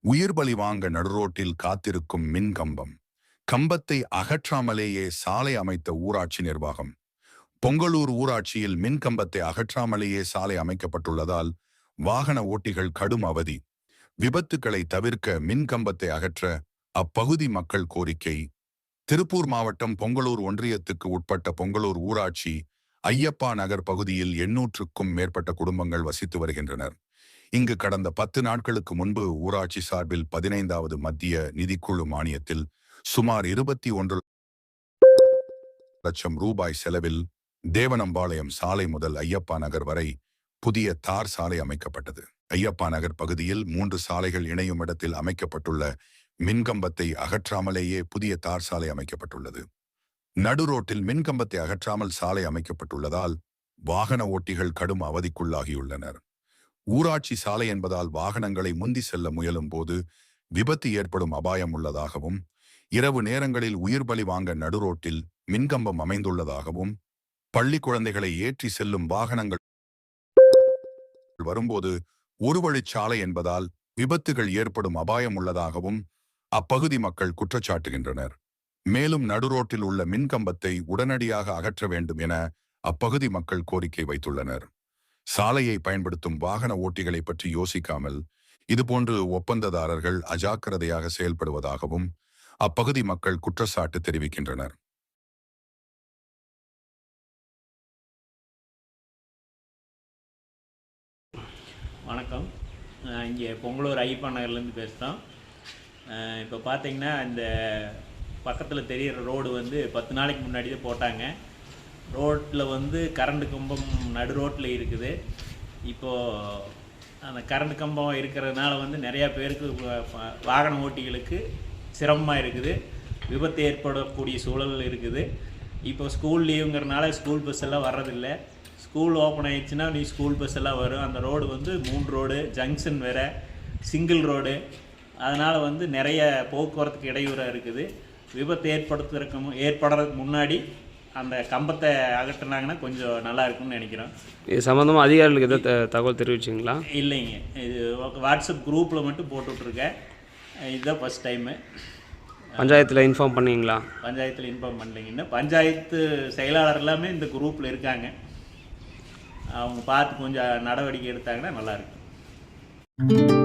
உயிர் பலி வாங்க நடுரோட்டில் காத்திருக்கும் மின் கம்பம். கம்பத்தை அகற்றாமலேயே சாலை அமைத்த ஊராட்சி நிர்வாகம். பொங்கலூர் ஊராட்சியில் மின் கம்பத்தை அகற்றாமலேயே சாலை அமைக்கப்பட்டுள்ளதால் வாகன ஓட்டிகள் கடும் அவதி. விபத்துக்களை தவிர்க்க மின் கம்பத்தை அகற்ற அப்பகுதி மக்கள் கோரிக்கை. திருப்பூர் மாவட்டம் பொங்கலூர் ஒன்றியத்துக்கு உட்பட்ட பொங்கலூர் ஊராட்சி ஐயப்பா நகர் பகுதியில் எண்ணூற்றுக்கும் மேற்பட்ட குடும்பங்கள் வசித்து வருகின்றனர். இங்கு கடந்த பத்து நாட்களுக்கு முன்பு ஊராட்சி சார்பில் பதினைந்தாவது மத்திய நிதிக்குழு மானியத்தில் சுமார் இருபத்தி ஒன்று லட்சம் ரூபாய் செலவில் தேவனம்பாளையம் சாலை முதல் ஐயப்பா நகர் வரை புதிய தார் சாலை அமைக்கப்பட்டது. ஐயப்பா நகர் பகுதியில் மூன்று சாலைகள் இணையும் இடத்தில் அமைக்கப்பட்டுள்ள மின்கம்பத்தை அகற்றாமலேயே புதிய தார் சாலை அமைக்கப்பட்டுள்ளது. நடுரோட்டில் மின்கம்பத்தை அகற்றாமல் சாலை அமைக்கப்பட்டுள்ளதால் வாகன ஓட்டிகள் கடும் அவதிக்குள்ளாகியுள்ளனர். ஊராட்சி சாலை என்பதால் வாகனங்களை முந்தி செல்ல முயலும் போது விபத்து ஏற்படும் அபாயம் உள்ளதாகவும் இரவு நேரங்களில் உயிர் பலி வாங்க நடுரோட்டில் மின்கம்பம் அமைந்துள்ளதாகவும் பள்ளி குழந்தைகளை ஏற்றி செல்லும் வாகனங்கள் வரும்போது ஒரு வழிச்சாலை என்பதால் விபத்துகள் ஏற்படும் அபாயம் உள்ளதாகவும் அப்பகுதி மக்கள் குற்றச்சாட்டுகின்றனர். மேலும் நடுரோட்டில் உள்ள மின்கம்பத்தை உடனடியாக அகற்ற வேண்டும் என அப்பகுதி மக்கள் கோரிக்கை வைத்துள்ளனர். சாலையை பயன்படுத்தும் வாகன ஓட்டிகளை பற்றி யோசிக்காமல் இதுபோன்று ஒப்பந்ததாரர்கள் அஜாக்கிரதையாக செயல்படுவதாகவும் அப்பகுதி மக்கள் குற்றச்சாட்டு தெரிவிக்கின்றனர். வணக்கம். இங்கே பொங்கலூர் ஐயப்பா நகர்லேருந்து பேசுகிறோம். இப்போ பார்த்தீங்கன்னா இந்த பக்கத்தில் தெரியிற ரோடு வந்து பத்து நாளைக்கு முன்னாடி போட்டாங்க. ரோட்டில் வந்து கரண்ட் கம்பம் நடு ரோட்டில் இருக்குது. இப்போது அந்த கரண்ட் கம்பம் இருக்கிறதுனால வந்து நிறையா பேருக்கு வாகன ஓட்டிகளுக்கு சிரமமாக இருக்குது. விபத்து ஏற்படக்கூடிய சூழல் இருக்குது. இப்போ ஸ்கூல் லீவுங்கிறனால ஸ்கூல் பஸ் எல்லாம் வர்றதில்ல. ஸ்கூல் ஓப்பன் ஆயிடுச்சுன்னா நீ ஸ்கூல் பஸ் எல்லாம் வரும். அந்த ரோடு வந்து மூணு ரோடு ஜங்ஷன் வேறு சிங்கிள் ரோடு. அதனால் வந்து நிறைய போக்குவரத்துக்கு இடையூறாக இருக்குது. விபத்து ஏற்படுத்துறதுக்கு ஏற்படுறதுக்கு முன்னாடி அந்த கம்பத்தை அகற்றினாங்கன்னா கொஞ்சம் நல்லா இருக்கும்னு நினைக்கிறோம். இது சம்மந்தமாக அதிகாரிகளுக்கு எதாவது தகவல் தெரிவிச்சிங்களா? இல்லைங்க. இது வாட்ஸ்அப் குரூப்பில் மட்டும் போட்டு விட்ருக்கேன் இதுதான் ஃபஸ்ட் டைமு பஞ்சாயத்தில் இன்ஃபார்ம் பண்ணீங்களா? பஞ்சாயத்தில் இன்ஃபார்ம் பண்ணலைங்க. இன்னும் பஞ்சாயத்து செயலாளர் எல்லாமே இந்த குரூப்பில் இருக்காங்க. அவங்க பார்த்து கொஞ்சம் நடவடிக்கை எடுத்தாங்கன்னா நல்லாயிருக்கும்